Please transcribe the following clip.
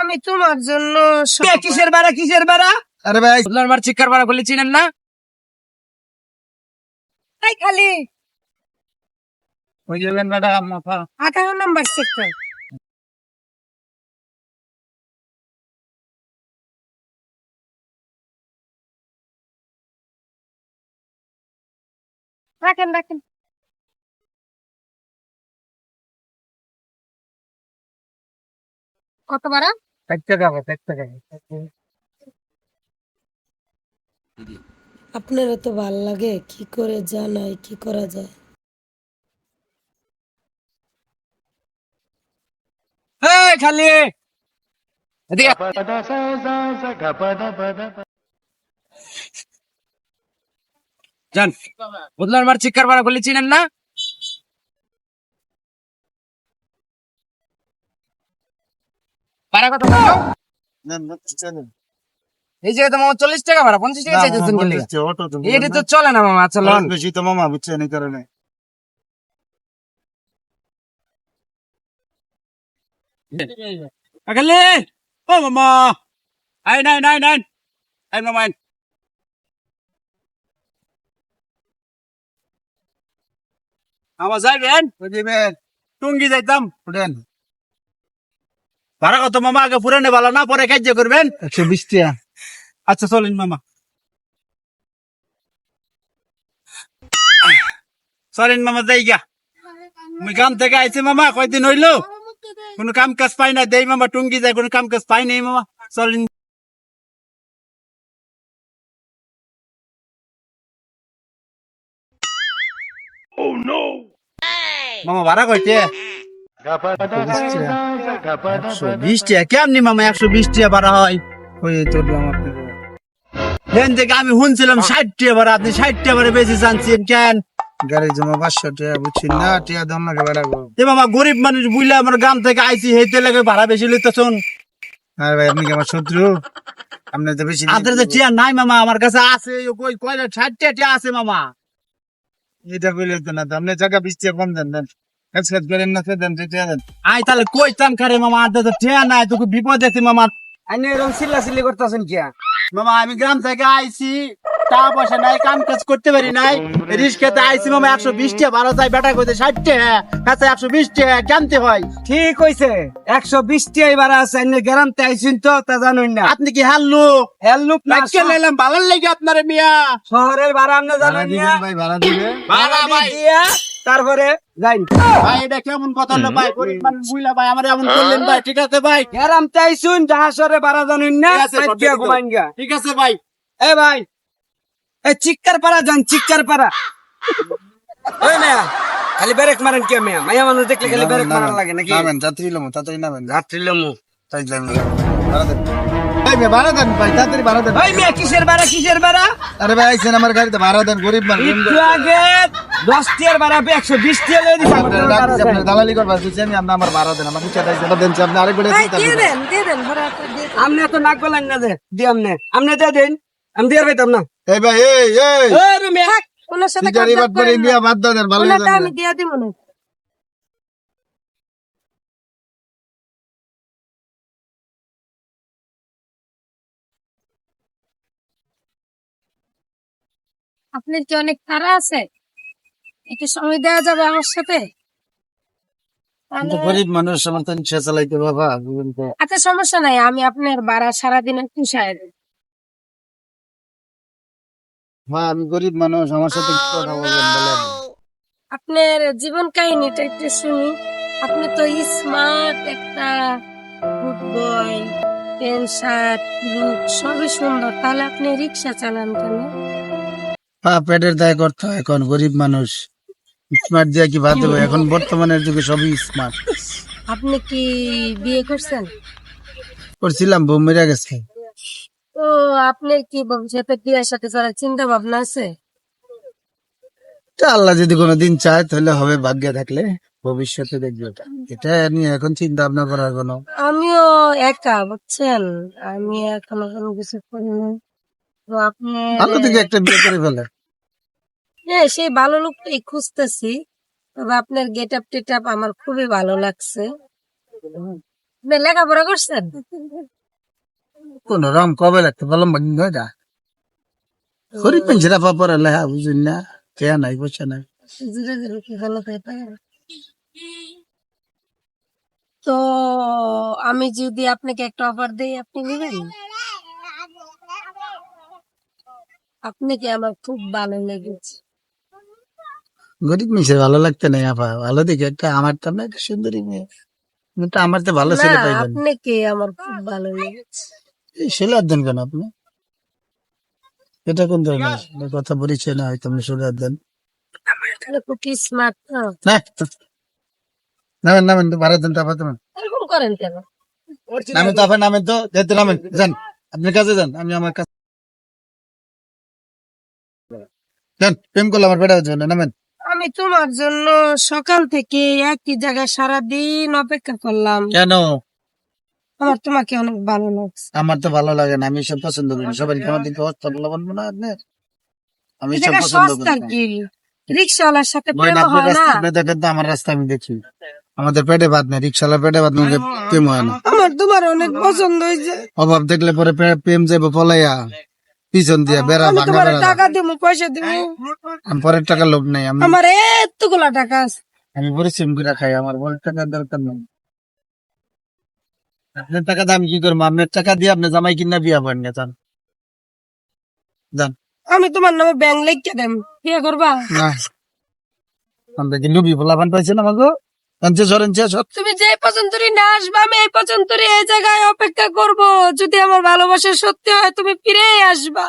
আমি তোমার জন্য কিসের বাড়া কিসের বাড়া? আরে ভাই আপনার মার চিৎকার বাড়া করলে চিনেন না? তাই খালি। ওই যাবেন ম্যাডাম মাথা আঠারো নাম্বার সেক্টর রাখেন রাখেন। কত টাকা আপনার এত ভালো লাগে? কি করে জানাই কি করা যায়? খালি! এদিকে বদলার মার চিৎকার বাড়া করলে চিনেন না? ভাড়া কত? এই জায়গায় তো মামা চল্লিশ টাকা ভাড়া পঞ্চাশ টাকা চাইতেছেন বলে এটা তো চলে না মামা আচ্ছা লন। বেশি তো মামা বুঝছেন এই কারণে। খালি ও মামা। আই নাই নাই নাই আই মামা। মামা যাইবেন। টুঙ্গি যাইতাম। উঠেন। ভাড়া কত মামা? আগে পুরানে ভালো না পরে কাজ করবেন? একশো বিশ টাকা আচ্ছা চলেন মামা। চলেন মামা যাই গা আমি গ্রাম থেকে আইছি মামা কয়দিন হইল? কোনো কাম কাজ পাই না দেই মামা টুঙ্গি যায় কোনো কাম কাজ পাই নাই মামা। চলেন। মামা ভাড়া কইতে? একশো বিশ টাকা। কেমনি মামা একশো বিশ টাকা ভাড়া হয়? ওই চললাম আপনাকে দেন থেকে আমি শুনছিলাম ষাট টাকা ভাড়া আপনি ষাট টাকা ভাড়া বেশি জানছেন কেন? গাড়ি জমা পাঁচশো টাকা বুঝছি না টাকা দাম লাগে বেড়াবো এ মামা গরিব মানুষ বুঝলে আমার গ্রাম থেকে আইছি হেইতে লাগে ভাড়া বেশি লইতেছুন। আর ভাই আপনি কি আমার শত্রু? আপনি তো বেশি আপনার যে টিয়া নাই মামা আমার কাছে আছে কই কয়টা ষাট টাকা আছে মামা। এটা বলে তো না তো আপনি জায়গা বিশ টাকা কম দেন। কাজ করেন না তো দেন আই তাহলে কইতাম মামা? আর তো নাই তোকে বিপদ আছে মামা। আইনে এরকম চিল্লা চিল্লি করতেছেন কিয়া মামা আমি গ্রাম থেকে আইছি টাকা পয়সা নাই কাম কাজ করতে পারি নাই। রিস্কাতে আইছি মামা একশো বিশ টাকা ভাড়া যায় বেটা কইতে ষাট টাকা কাছে একশো বিশ টাকা কেমতে হয়। ঠিক হইছে একশো বিশ ভাড়া আছে এনে গ্যারান্টি আইসিন তো তা জানুন না। আপনি কি লুক না লাইকে লাইলাম ভালো লাগে আপনার মিয়া। শহরের ভাড়া আপনি জানেন ভাই ভাড়া দিবেন। ভাড়া ভাই। তারপরে যাইন। ভাই এটা কেমন কথা হলো ভাই? গরিব মানুষ বুঝলা ভাই আমার এমন করলেন ভাই ঠিক আছে ভাই? গ্যারান্টি আইসুন জাহাজরে ভাড়া জানুন না ঠিক আছে, সাইড দিয়া ঘুমাইন গা। ঠিক আছে ভাই। এ ভাই এ চিক্কার পাড়া যান চিক্কার পাড়া। ওই মেয়া খালি ব্রেক মারেন কে মেয়া? মাইয়া মানুষ দেখলে খালি ব্রেক মারান লাগে নাকি? যাত্রী লমো তাড়াতাড়ি নামেন। রাত্রি লমু। তাই দেন। ভাই ভাই, ভাড়া দেন ভাই তাড়াতাড়ি ভাড়া দেন। ওই মেয়া কিসের ভাড়া কিসের ভাড়া? আরে ভাই আইছেন আমার গাড়িতে ভাড়া দেন গরিব মানুষ। একটু আগে দশ টিয়ার ভাড়া একশো বিশ টিয়া লয়ে আমার আপনার দেন। দালালি করবার দিচ্ছি আমি আপনি আমার ভাড়া দেন আমার কিছু দেন দেন আপনি আরেক বেড়ে ভাই দিয়ে দেন দিয়ে দেন দিয়ে দেন। নাক গলান না দে দি আমনে আমনে দে দেন আমি দিয়ে পাইতাম না। এই ভাই এই এই। এই রে মেয়া থাক, ওনার সাথে গাড়ি বাদ করে করেন বাদ দেন ভালো আমি দিয়ে দিব না। আপনার কি অনেক তারা আছে? একটু সময় দেওয়া যাবে আমার সাথে? গরিব মানুষ আমার তো রিক্সা চালাইতে বাবা আচ্ছা সমস্যা নাই আমি আপনার ভাড়া সারাদিনের পুষায় দেব। মা আমি গরিব মানুষ আমার সাথে কথা বলবেন বলেন আপনার জীবন কাহিনীটা একটু শুনি। আপনি তো স্মার্ট একটা good boy pant shirt look সবই সুন্দর। তাহলে আপনি রিক্সা চালান কেন? পা পেটের দায় করতে হয় এখন গরিব মানুষ। স্মার্ট দিয়ে কি ভাত দেবো? এখন বর্তমানের যুগে সবই স্মার্ট আপনি কি বিয়ে করছেন? করছিলাম বউ মেরে গেছে। তো আপনার কি ভবিষ্যতে বিয়ের সাথে চলার চিন্তা ভাবনা আছে? তা আল্লাহ যদি কোনোদিন চায় তাহলে হবে ভাগ্যে থাকলে ভবিষ্যতে দেখবে ওটা। এটা নিয়ে এখন চিন্তা ভাবনা করার কোনো আমিও একা বুঝছেন? আমি এখনও কোনো কিছু করিনি। আপনি ভালো থেকে একটা বিয়ে করে ফেলে। হ্যাঁ সেই ভালো লোকটাই খুঁজতেছি। তবে আপনার গেট আপ টেট আপ আমার খুবই ভালো লাগছে। লেখাপড়া করছেন? কোন রকম কবে লাগতে বললাম বাকি নয় দা গরিব মানুষেরা পাপড় বুঝুন না কেয়া নাই পয়সা নাই। জোরে জোরে কি ভালো তো আমি যদি আপনাকে একটা অফার দেই আপনি নেবেন? আপনাকে আমার খুব ভালো লেগেছে? গরিব মানুষের ভালো লাগতে নাই আপা। ভালো দেখে একটা আমার তো না একটা সুন্দরী মেয়ে। কিন্তু আমার তো ভালো ছেলে পাইবেন আপনাকে আমার খুব ভালো লেগেছে? এই ছেলে দেন কেন আপনি? এটা কোন ধরনের? কথা বলেছে না হয়তো আপনি ছেলে দেন। তাহলে না? নামেন নামেন তো ভাড়া দেন তো তুমি এরকম করেন কেন? নামেন তো আপা নামেন তো যেতে নামেন যান। আপনি কাজে যান আমি আমার কাছে যান প্রেম করলে আমার হচ্ছে না নামেন আমি তোমার জন্য সকাল থেকে একই জায়গায় সারা দিন অপেক্ষা করলাম। কেন? আমার তোমাকে অনেক ভালো লাগছে। আমার তো ভালো লাগে না আমি সব পছন্দ করি না। সবাই আমার দিকে না আপনার? আমি সব পছন্দ করি না। রিক্সাওয়ালার সাথে প্রেম হয় না। রাস্তা আপনি দেখেন তো আমার রাস্তা আমি দেখি। আমাদের পেটে ভাত নেই রিক্সাওয়ালা পেটে ভাত নেই প্রেম হয় না। আমার তোমার অনেক পছন্দ হয়েছে। অভাব দেখলে পরে প্রে- প্রেম যাব পলাইয়া। পিছন দিয়া বেড়া ভাঙা বেড়া। টাকা দিব পয়সা দিব আমি পরের টাকা লোভ নাই আমি আমার এতগুলা টাকা আছে। আমি পরিশ্রম করে খাই আমার পরের টাকার দরকার নেই। আপনার টাকা দিয়ে আমি কি করব? আপনার টাকা দিয়ে আপনি জামাই কিনা বিয়া করেন না যান। যান। আমি তোমার নামে ব্যাংক লিখে দেম। বিয়ে করবা? না। আমরা কি লুবি বলাবান পাইছেন আমাকে আনছে সরেন সব তুমি যে পর্যন্ত না আসবা, আমি এই পর্যন্ত এই জায়গায় অপেক্ষা করব। যদি আমার ভালোবাসা সত্যি হয়, তুমি ফিরে আসবা।